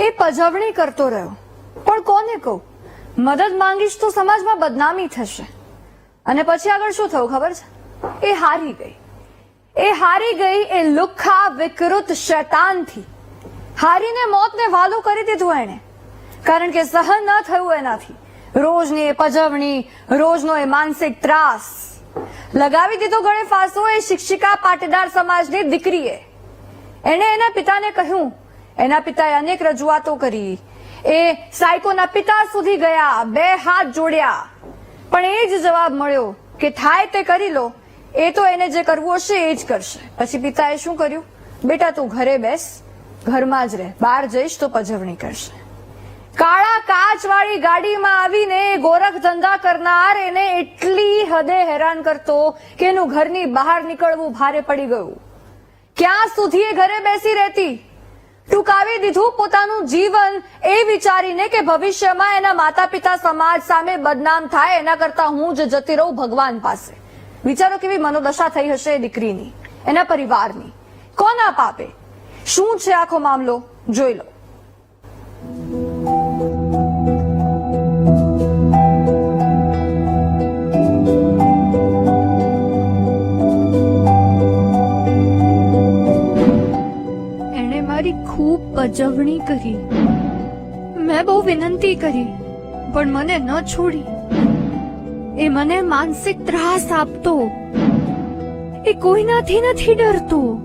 એ પજવણી કરતો રહ્યો. પણ કોને કહું? મદદ માંગીશ તો સમાજમાં બદનામી થશે. અને પછી આગળ શું થયું ખબર છે? એ હારી ગઈ. એ હારી ગઈ એ લુખ્ખા વિકૃત શૈતાનથી. હારીને મોતને વાલું કરી દીધું એણે. કારણ કે સહન ન થયું એનાથી. રોજની એ પજવણી, રોજનો એ માનસિક ત્રાસ. લગાવી દીધો ગળે ફાંસો એ શિક્ષિકા પાટીદાર સમાજની દીકરીએ. એણે એના પિતાને કહ્યું એના પિતાએ અનેક રજૂઆતો કરી. એ સાયકોના પિતા સુધી ગયા, બે હાથ જોડ્યા. પણ એ જ જવાબ મળ્યો કે થાય તે કરી લો. એ તો એને જે કરવું હશે એ જ કરશે. પછી પિતાએ શું કર્યું? બેટા, તું ઘરે બેસ. ઘરમાં જ રહે. બહાર જઈશ તો પજવણી કરશે. કાળા કાચવાળી ગાડીમાં આવીને ગોરખ ધંધા કરનાર એને એટલી હદે હેરાન કરતો કે એનું ઘરની બહાર નીકળવું ભારે પડી ગયું. ક્યાં સુધી એ ઘરે બેસી રહેતી? ટૂંકાવી દીધું પોતાનું જીવન એ વિચારીને કે ભવિષ્યમાં એના માતા પિતા સમાજ સામે બદનામ થાય, એના કરતા હું જ જતી રહું ભગવાન પાસે. વિચારો કેવી મનોદશા થઈ હશે દીકરીની, એના પરિવારની. કોના પાપે? શું છે આખો મામલો? જોઈ લો. પજવણી કરી. મેં બહુ વિનંતી કરી, પણ મને ન છોડી. એ મને માનસિક ત્રાસ આપતો. એ કોઈનાથી નથી ડરતો.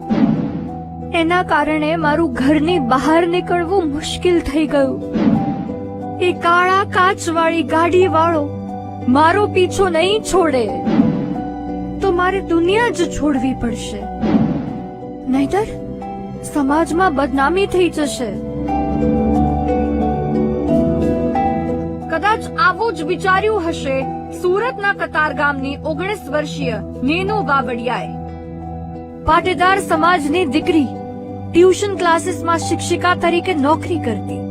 એના કારણે મારું ઘરની બહાર નીકળવું મુશ્કેલ થઈ ગયું. એ કાળા કાચવાળી ગાડી વાળો મારો પીછો નહીં છોડે. તો મારે દુનિયા જ છોડવી પડશે. નહીતર સમાજમાં બદનામી થઈ જશે. કદાચ આવું જ વિચાર્યું હશે સુરતના કતારગામની ઓગણીસ વર્ષીય નેનો બાબડિયાએ. પાટીદાર સમાજની દીકરી, ટ્યુશન ક્લાસીસમાં શિક્ષિકા તરીકે નોકરી કરતી.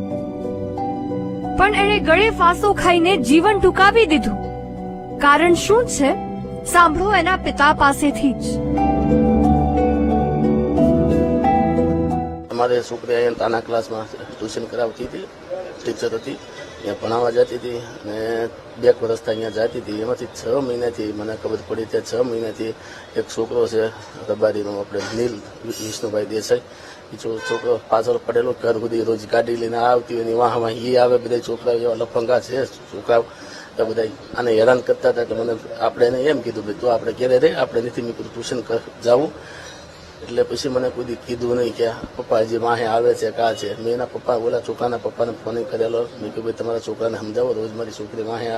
પણ એણે ગળે ફાંસો ખાઈને જીવન ટૂંકાવી દીધું. કારણ શું છે? સાંભળો એના પિતા પાસેથી જ. અમારે છોકરી અહીંયા તાના ક્લાસમાં ટ્યુશન કરાવતી હતી ટીચર હતી ત્યાં ભણાવવા જતી હતી અને બે વર્ષથી અહીંયા જતી હતી. એમાંથી છ મહિનાથી મને ખબર પડી ત્યાં છ મહિનાથી એક છોકરો છે, રબારીનો, આપણે નીલ વિષ્ણુભાઈ દેસાઈ. એ છોકરો પાછળ પડેલો, ઘર સુધી રોજ ગાડી લઈને આવતી એની વાહમાં એ આવે બધા છોકરાઓ એવા લફંગા છે, છોકરાઓ. તો બધા આને હેરાન કરતા હતા કે મને, આપણે એને એમ કીધું કે તું આપણે ઘેરે રહે આપણે નથી મેં ટ્યુશન જવું. એટલે પછી મને કોઈ કીધું નહીં કે પપ્પા હજી માહે આવે છે, કા છે. મેં એના પપ્પા, ઓલા છોકરાના પપ્પાને ફોન કરેલો. મેં કીધું, ભાઈ, તમારા છોકરાને સમજાવો, રોજ મારી છોકરી માહે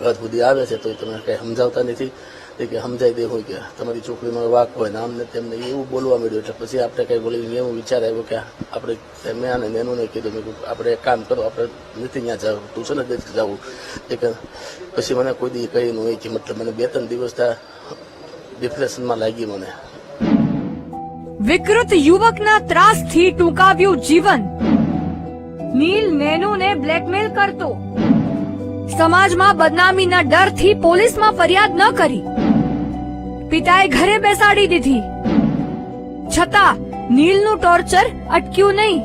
ઘર સુધી આવે છે તો તમે કઈ સમજાવતા નથી. તે કે, સમજાઈ દે હોય કે, તમારી છોકરીનો વાક હોય ને, આમને તેમને એવું બોલવા મળ્યું. એટલે પછી આપણે કઈ બોલી એવું વિચાર આવ્યો કે આપણે મેં આને નેનુને કીધું, મેં આપણે એક કામ કરો, આપણે નથી ત્યાં જવું, ટ્યુશન જ નથી જવું. એ કે, પછી મને કોઈ દી કહી નહીં કે, મતલબ મને બે ત્રણ દિવસ ત્યાં ડિપ્રેશનમાં લાગી મને. વિકૃત યુવકના ત્રાસથી ટૂંકાવ્યું જીવન. નીલ નેનુને બ્લેકમેલ કરતો. સમાજમાં બદનામીના ડરથી પોલીસમાં ફરિયાદ ન કરી. પિતાએ ઘરે બેસાડી દીધી. છતાં નીલનું ટોર્ચર અટક્યું નહીં.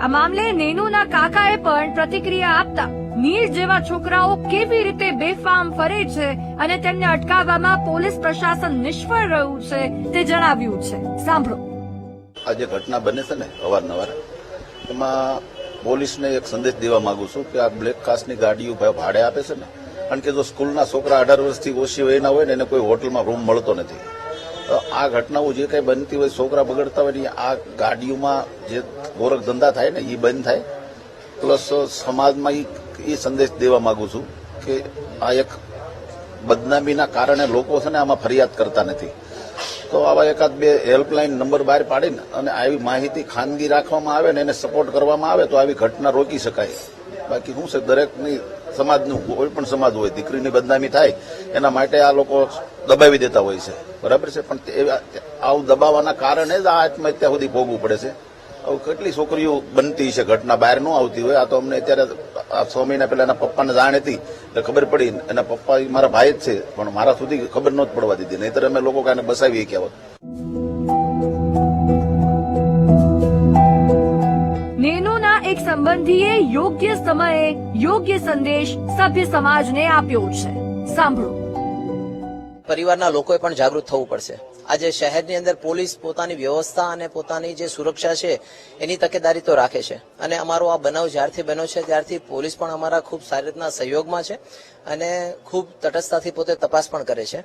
આ મામલે નેનુના કાકાએ પણ પ્રતિક્રિયા આપતા. નીલ જેવા છોકરાઓ કેવી રીતે બેફામ ફરે છે અને તેમને અટકાવવામાં પોલીસ પ્રશાસન નિષ્ફળ રહ્યું છે તે જણાવ્યું છે. સાંભળો. આ જે ઘટના બને છે ને અવારનવાર, એમાં પોલીસને એક સંદેશ દેવા માંગુ છું કે આ બ્લેક કાસ્ટની ગાડીઓ ભાડે આપે છે ને, કારણ કે જો સ્કૂલના છોકરા અઢાર વર્ષથી ઓછી વયના હોય ને, એને કોઈ હોટલમાં રૂમ મળતો નથી. આ ઘટનાઓ જે કંઈ બનતી હોય, છોકરા બગડતા હોય ને, આ ગાડીઓમાં જે ગોરખ ધંધા થાય ને એ બંધ થાય. પ્લસ સમાજમાં એ સંદેશ દેવા માંગુ છું કે આ એક બદનામીના કારણે લોકો છે ને આમાં ફરિયાદ કરતા નથી. તો આવા એકાદ બે હેલ્પલાઇન નંબર બહાર પાડીને અને આવી માહિતી ખાનગી રાખવામાં આવે ને એને સપોર્ટ કરવામાં આવે તો આવી ઘટના રોકી શકાય. બાકી શું છે દરેકની સમાજનું, કોઈ પણ સમાજ હોય, દીકરીની બદનામી થાય, એના માટે આ લોકો દબાવી દેતા હોય છે. બરાબર છે? પણ આવું દબાવવાના કારણે જ આ આત્મહત્યા સુધી ભોગવું પડે છે. કેટલી છોકરીઓ બનતી છે? ઘટના બહાર ન આવતી હોય. આ તો અમને અત્યારે આ છ મહિના પહેલા એના પપ્પાને જાણ હતી. એટલે ખબર પડી. એના પપ્પા મારા ભાઈ જ છે. પણ મારા સુધી ખબર નહોતી પડવા દીધી. નહીતર અમે લોકો કાને બસાવી ગયા હોત એક સંબંધીએ યોગ્ય સમયે યોગ્ય સંદેશ સભ્ય સમાજને આપ્યો છે. સાંભળો. પરિવારના લોકોએ પણ જાગૃત થવું પડશે. આજે શહેરની અંદર પોલીસ પોતાની વ્યવસ્થા અને પોતાની જે સુરક્ષા છે, એની તકેદારી તો રાખે છે. અને અમારો આ બનાવ જ્યારથી બન્યો છે, ત્યારથી પોલીસ પણ અમારા ખૂબ સારી રીતના સહયોગમાં છે અને ખૂબ તટસ્થતાથી પોતે તપાસ પણ કરે છે.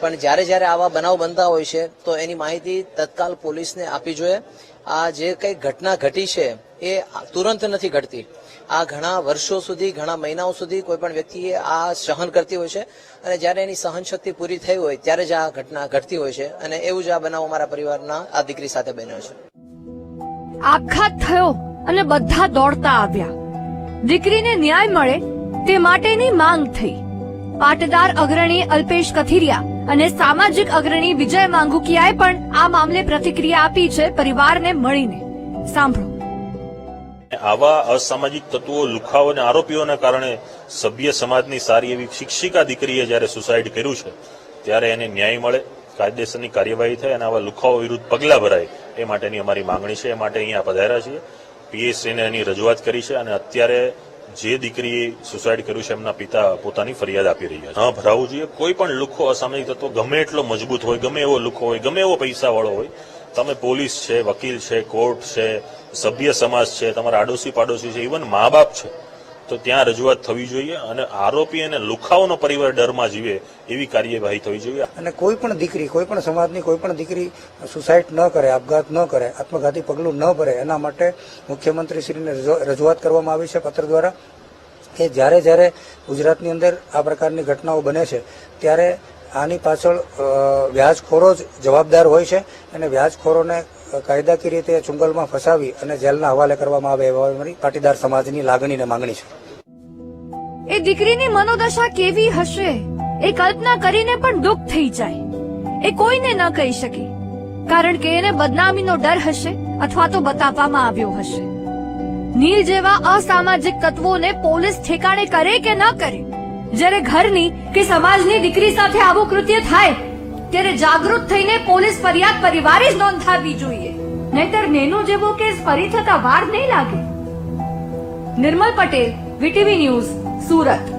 પણ જ્યારે જ્યારે આવા બનાવ બનતા હોય છે, તો એની માહિતી તત્કાલ પોલીસને આપવી જોઈએ. આ જે કંઈ ઘટના ઘટી છે એ તુરંત નથી ઘટતી. આ ઘણા વર્ષો સુધી, ઘણા મહિનાઓ સુધી કોઈ પણ વ્યક્તિએ આ સહન કરતી હોય છે અને જ્યારે એની સહન શક્તિ પૂરી થઈ હોય ત્યારે જ આ ઘટના ઘટતી હોય છે અને એવું જ આ બનાવ મારા પરિવારના આ દીકરી સાથે બન્યો છે. આપઘાત થયો અને બધા દોડતા આવ્યા. દીકરીને ન્યાય મળે તે માટેની માંગ થઈ. પાટીદાર અગ્રણી અલ્પેશ કથિરિયા અને સામાજિક અગ્રણી વિજય માંગુકિયાએ પણ આ મામલે પ્રતિક્રિયા આપી છે પરિવારને મળીને. સાંભળો. આવા અસામાજિક તત્વો, લુખાઓ અને આરોપીઓના કારણે સભ્ય સમાજની સારી એવી શિક્ષિકા દીકરીએ જ્યારે સુસાઇડ કર્યું છે, ત્યારે એને ન્યાય મળે, કાયદેસરની કાર્યવાહી થાય અને આવા લુખાઓ વિરુદ્ધ પગલાં ભરાય, એ માટેની અમારી માંગણી છે. એ માટે અહીંયા પધાર્યા છીએ. પીએસસીને એની રજૂઆત કરી છે અને અત્યારે જે દીકરીએ સુસાઇડ કર્યું છે, એમના પિતા પોતાની ફરિયાદ આપી રહ્યા છે. હા ભરાવવું જોઈએ. કોઈ પણ લુખો અસામાજિક તત્વો ગમે એટલો મજબૂત હોય, ગમે એવો લુખો હોય, ગમે એવો પૈસાવાળો હોય તમે પોલીસ છે, વકીલ છે, કોર્ટ છે, સભ્ય સમાજ છે, તમારા આડોશી પાડોશી છે ઇવન મા બાપ છે, તો ત્યાં રજૂઆત થવી જોઈએ અને આરોપી અને લુખાઓનો પરિવાર ડરમાં જીવે એવી કાર્યવાહી થવી જોઈએ. અને કોઈ પણ દીકરી, કોઈ પણ સમાજની કોઈ પણ દીકરી સુસાઇડ ન કરે, આપઘાત ન કરે, આત્મઘાતી પગલું ન ભરે, એના માટે મુખ્યમંત્રીશ્રીને રજૂ- રજૂઆત કરવામાં આવી છે પત્ર દ્વારા કે જ્યારે જ્યારે ગુજરાતની અંદર આ પ્રકારની ઘટનાઓ બને છે, ત્યારે આની પાછળ વ્યાજખોરો જ જવાબદાર હોય છે અને વ્યાજખોરોને કાયદાકીય રીતે ચુંગલમાં ફસાવી અને જેલના હવાલે કરવામાં આવે એવા મારી પાટીદાર સમાજની લાગણી અને માંગણી છે. એ દીકરીની મનોદશા કેવી હશે? એ કલ્પના કરીને પણ દુઃખ થઈ જાય. એ કોઈને ન કહી શકે. કારણ કે એને બદનામીનો ડર હશે અથવા તો બતાવવામાં આવ્યો હશે. નીલ જેવા અસામાજિક તત્વોને પોલીસ ઠેકાણે કરે કે ન કરે? જ્યારે ઘરની કે સમાજની દીકરી સાથે આવું કૃત્ય થાય, ત્યારે જાગૃત થઈને પોલીસ ફરિયાદ પરિવારે જ નોંધાવવી જોઈએ. નહીતર નેનો જેવો કેસ ફરી થતા વાર નહીં લાગે. Nirmal Patel, VTV news, Surat.